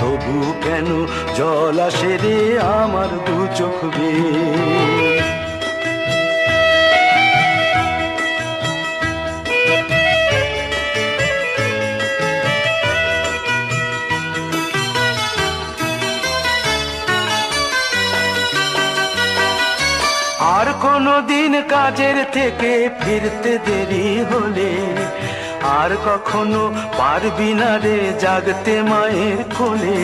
তবু কেন জল আসে রে আমার দু চোখ বেয়ে। আর কোনো দিন কাজের থেকে ফিরতে দেরি হলে আর কখনো পারবি না রে জাগতে মায়ের কোলে।